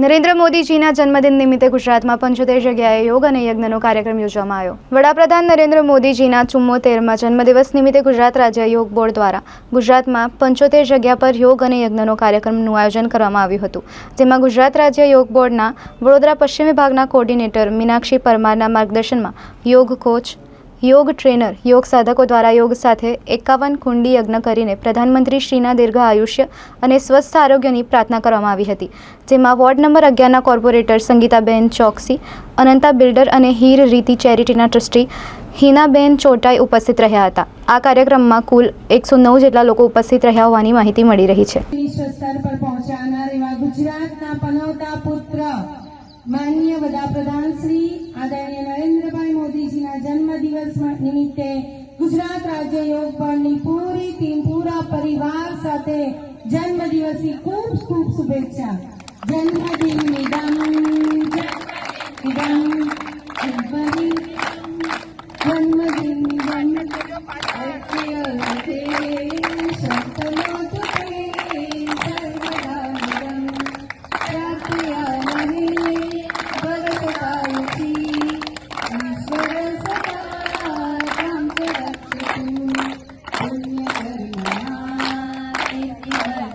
નરેન્દ્ર મોદીજીના જન્મદિન નિમિત્તે ગુજરાતમાં પંચોતેર જગ્યાએ યોગ અને યજ્ઞનો કાર્યક્રમ યોજવામાં આવ્યો. વડાપ્રધાન નરેન્દ્ર મોદીજીના ચુમ્મોતેરમાં જન્મદિવસ નિમિત્તે ગુજરાત રાજ્ય યોગ બોર્ડ દ્વારા ગુજરાતમાં પંચોતેર જગ્યા પર યોગ અને યજ્ઞનો કાર્યક્રમનું આયોજન કરવામાં આવ્યું હતું. જેમાં ગુજરાત રાજ્ય યોગ બોર્ડના વડોદરા પશ્ચિમ વિભાગના કોર્ડિનેટર મીનાક્ષી પરમારના માર્ગદર્શનમાં યોગ કોચ યોગ ટ્રેનર, યોગ સાધકો દ્વારા યોગ સાથે એકાવન કુંડી યજ્ઞ કરીને પ્રધાનમંત્રી શ્રીના દીર્ઘ આયુષ્ય અને સ્વસ્થ આરોગ્યની પ્રાર્થના કરવામાં આવી હતી. જેમાં વોર્ડ નંબર અગિયારના કોર્પોરેટર સંગીતાબેન ચોકસી, અનંતા બિલ્ડર અને હીર રીતિ ચેરિટીના ટ્રસ્ટી હિનાબેન ચોટાઈ ઉપસ્થિત રહ્યા હતા. આ કાર્યક્રમમાં કુલ એકસો નવ જેટલા લોકો ઉપસ્થિત રહ્યા હોવાની માહિતી મળી રહી છે. ગુજરાતના પુત્ર, માન્ય વડાપ્રધાન શ્રી ગુજરાત રાજ્ય યોગ બળની પૂરી ટીમ પૂરા પરિવાર સાથે જન્મદિવસની ખૂબ ખૂબ શુભેચ્છા. જન્મદિન નિદમ ઇદમ